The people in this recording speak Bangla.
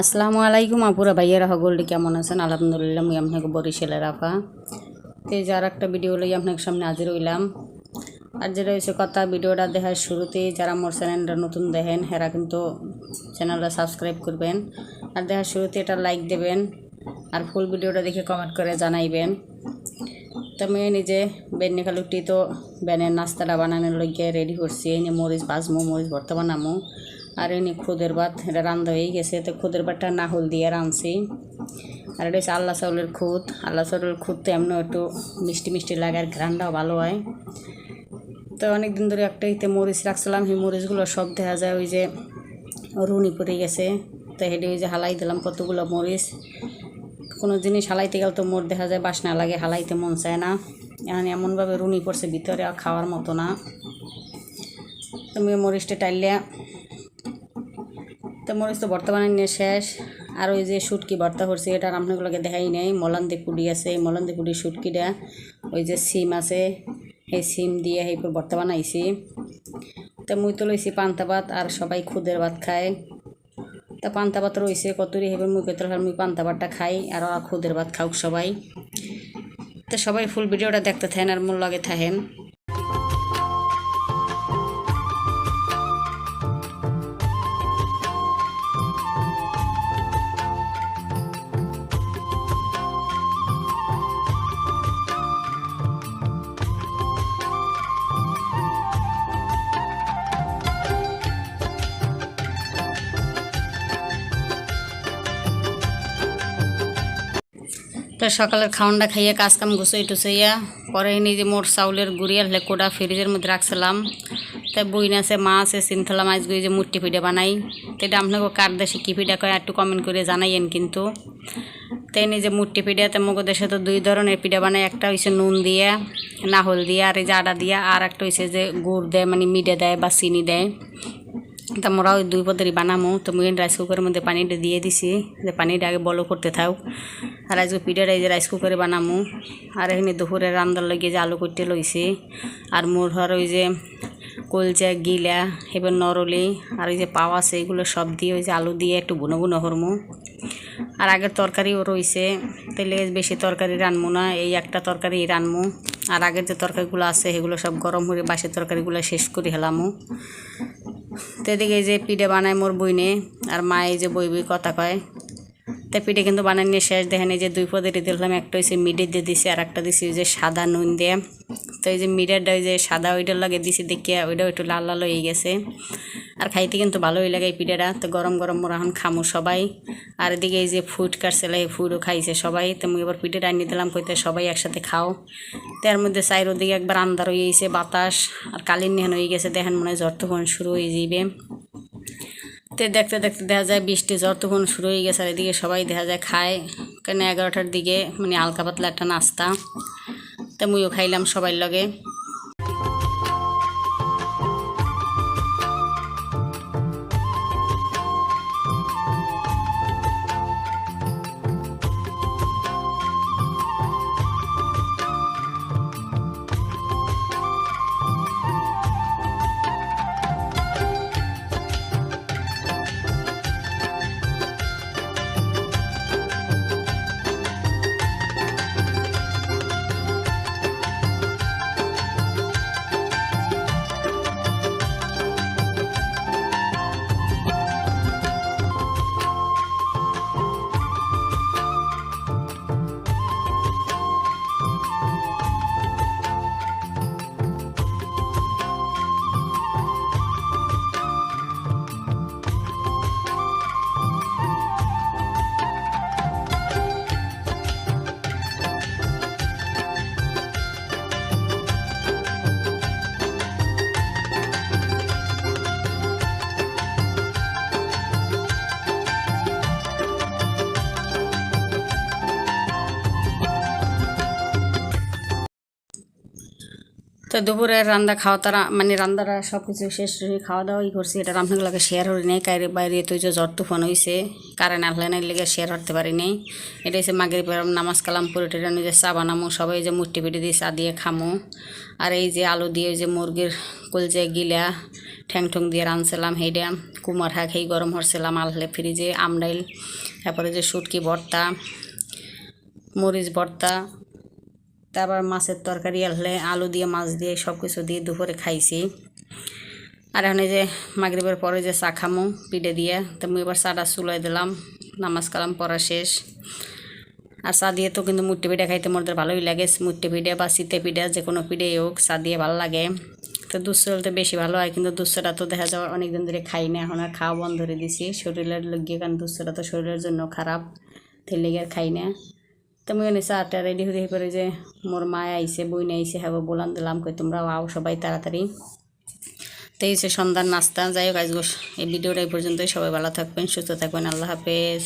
আসসালামু আলাইকুম আপুরা, ভাইয়েরা হগলটি কেমন আছেন? আলহামদুলিল্লাহ মুই আপনাকে বরিশালের আফা তো এই যে আর একটা ভিডিও লই আপনাকে সামনে হাজির হইলাম। আর যেটা হয়েছে কথা, ভিডিওটা দেখার শুরুতেই যারা মোর চ্যানেলটা নতুন দেখেন হেরা কিন্তু চ্যানেলটা সাবস্ক্রাইব করবেন। আর দেখার শুরুতে এটা লাইক দেবেন, আর ফুল ভিডিওটা দেখে কমেন্ট করে জানাইবেন। তো আমি নিজে বেন্নি খালুকটি তো ব্যানের নাস্তাটা বানানোর লইগে রেডি করছি। এই নিয়ে মরিচ ভাজমো মরিচ ভর্তা বানামো আর এনে খুদের ভাত এটা রান্ধা হয়ে গেছে। তো খুদের ভাতটা নাহল দিয়ে রাঁধছি আর এটা হচ্ছে আল্লাহ চাউলের খুদ। আল্লাহ চাউলের খুদ তো এমন একটু মিষ্টি মিষ্টি লাগে আর ঘ্রানটাও ভালো হয়। তো অনেক দিন ধরে একটা ইতে মরিচ রাখছিলাম, সেই মরিচগুলো সব দেখা যায় ওই যে রুনি পড়ে গেছে। তো হেঁটে ওই যে হালাই দিলাম কতগুলো মরিচ। কোনো জিনিস হালাইতে গেলে তো মোর দেখা যায় বাসনা লাগে, হালাইতে মন চায় না। এখন এমনভাবে রুনি পড়ছে ভিতরে আর খাওয়ার মতো না। তুমি মরিচটা টাইলিয়া তো মরিচ তো বর্তমানে নিয়ে শেষ। আর ওই যে শুটকি ভর্তা করছি, এটা আর আপনাগুলোকে দেখাই নেই। মলান্দি পুডি আছে, এই মলান্দি পুডির শুটকিটা, ওই যে সিম আছে সেই সিম দিয়ে সেই ভর্তা বানাইছি। তো মুই তো লইছি পান্তা ভাত, আর সবাই খুদের ভাত খায়। তা পান্তা ভাত রয়েছে কতরি হেবে, মুই পেতর মুই পান্তা ভাতটা খাই, আর খুদের ভাত খাওক সবাই। তো সবাই ফুল ভিডিওটা দেখতে থাকেন আর মোর লগে থাকেন। তো সকালের খাওয়ানটা খাইয়ে কাজ কাম গুছাই টুসাইয়া পরে নিজে মোর চাউলের গুড়িয়া লেকোটা ফ্রিজের মধ্যে রাখছিলাম। তাই বইন আছে, মা আছে চিনথলা মাছ গুই যে মুট্টি পিঠা বানাই। তো এটা আপনাকে কার দেশে কী পিঠা কয় একটু কমেন্ট করে জানাইয়েন কিন্তু। তাই নিজে মুট্টি পিঠা, তো মগো দেশে তো দুই ধরনের পিঠা বানাই একটা হয়েছে নুন দিয়ে, নাহল দিয়ে, আর এই যে আটা দিয়ে, আর একটা হয়েছে যে গুড় দেয় মানে মিডে দেয় বা চিনি দেয়। তা মোরা ওই দুই পদেরই বানামো। তো মুই রাইস কুকারের মধ্যে পানিটা দিয়ে দিছি, যে পানিটা আগে বলো করতে থাক। আর আজকে পিঠাটা এই যে রাইস কুকারে বানামো। আর এখানে দুপুরে রান্দার লাগিয়ে যে আলু করতে লইছি। আর মোর ধর ওই যে কলজা, গিলা, এবার নরলি, আর ওই যে পাওয়া আছে এগুলো সব দিয়ে ওই যে আলু দিয়ে একটু বুনো বুনো হরমো আর আগের তরকারিও রয়েছে তাহলে বেশি তরকারি রানবো না, এই একটা তরকারি রানবো আর আগের যে তরকারিগুলো আছে সেগুলো সব গরম করে বাসের তরকারিগুলো শেষ করে হেলামো। তো এদিকে এই যে পিঠে বানায় মোর বইনে, আর মা এই যে বই বই কথা কয়। তা পিঠে কিন্তু বানাই নিয়ে শেষ। দেখেন এই যে দুই পদের দিলাম একটা হয়েছে মিডে দিয়ে দিছি, আর একটা দিছি ওই যে সাদা নুন দিয়ে। তো এই যে মিডেরটা ওই যে সাদা ওইটার লাগে দিছি দেখিয়া ওইটাও একটু লাল লাল হয়ে গেছে। আর খাইতে কিন্তু ভালোই লাগে এই পিঠেটা। তো গরম গরম মোরা এখন খামু সবাই। আর এদিকে এই যে ফুড কাটছিল, এই ফুডও খাইছে সবাই। তো এবার পিঠে রান্নি দিলাম, কইতে সবাই একসাথে খাও। তার মধ্যে চাইর ওদিকে একবার আন্দার হয়ে গেছে বাতাস, আর কালির নিহান হয়ে গেছে। দেখেন মনে হয় জ্বর তখন শুরু হয়ে যাবে তো দেখতে দেখতে দেখা যায় বৃষ্টি জ্বর তখন শুরু হয়ে গেছে, আর এদিকে সবাই দেখা যায় খায়। কেন এগারোটার দিকে মানে হালকা পাতলা একটা নাস্তা। তো মুইও খাইলাম সবাই লগে। তো দুপুরে রান্না খাওয়া, তারা মানে রান্নারা সব কিছু শেষ খাওয়া দাওয়াই করছি। এটা রান্নাগুলোকে শেয়ার করি নাই, কাইরে বাইরে তো যে জ্বর তুফান হয়েছে কারেন্ট আসলে না লেগে শেয়ার হতে পারি নাই। এটা হচ্ছে মাগের পর নামাজ কালাম, পরে টেরে নিজে চা বানামো, সবাই যে মুট্টি পিটি দিয়ে চা দিয়ে খামো। আর এই যে আলু দিয়ে যে মুরগির কলজে গিলা ঠ্যাং ঠ্যাং দিয়ে রাঁধছিলাম সেইটা কুমার শাক সেই গরম হরছিলাম আলহলে ফ্রিজে আমডাইল, তারপরে যে শুটকি ভর্তা, মরিচ ভর্তা তারপর মাছের তরকারি আনলে আলু দিয়ে, মাছ দিয়ে সব কিছু দিয়ে দুপুরে খাইছি। আর এখন যে মাগরিবের পরে যে চা খামো পিঠে দিয়ে, তো আমি এবার চাটা চুলাই দিলাম, নামাজ কালাম পড়া শেষ। আর চা দিয়ে তো কিন্তু মুট্টি পিঠা খাইতে মোদের ভালোই লাগে, মুট্টি পিঠে বা শীতে পিঠা, যে কোনো পিঠেই হোক, চা দিয়ে ভালো লাগে। তো দুধ তো বেশি ভালো হয়, কিন্তু দুধটা তো দেখা যাওয়ার অনেক দিন ধরে খাই না, এখন আর খাওয়া বন্ধ করে দিছি। শরীরের লোক গিয়ে কারণ দুধটা তো শরীরের জন্য খারাপ তেল লেগে খাই না। তো আমি এনে চাটা রেডি হতে করে যে মোর মা আইসে বইনে আইসে হ্যাঁ বলান দিলাম, কই তোমরা আও সবাই তাড়াতাড়ি। তো এই সন্ধ্যার নাস্তা, যাই হোক আজকে এই ভিডিওটা এই পর্যন্তই, সবাই ভালো থাকবেন, সুস্থ থাকবেন, আল্লাহ হাফেজ।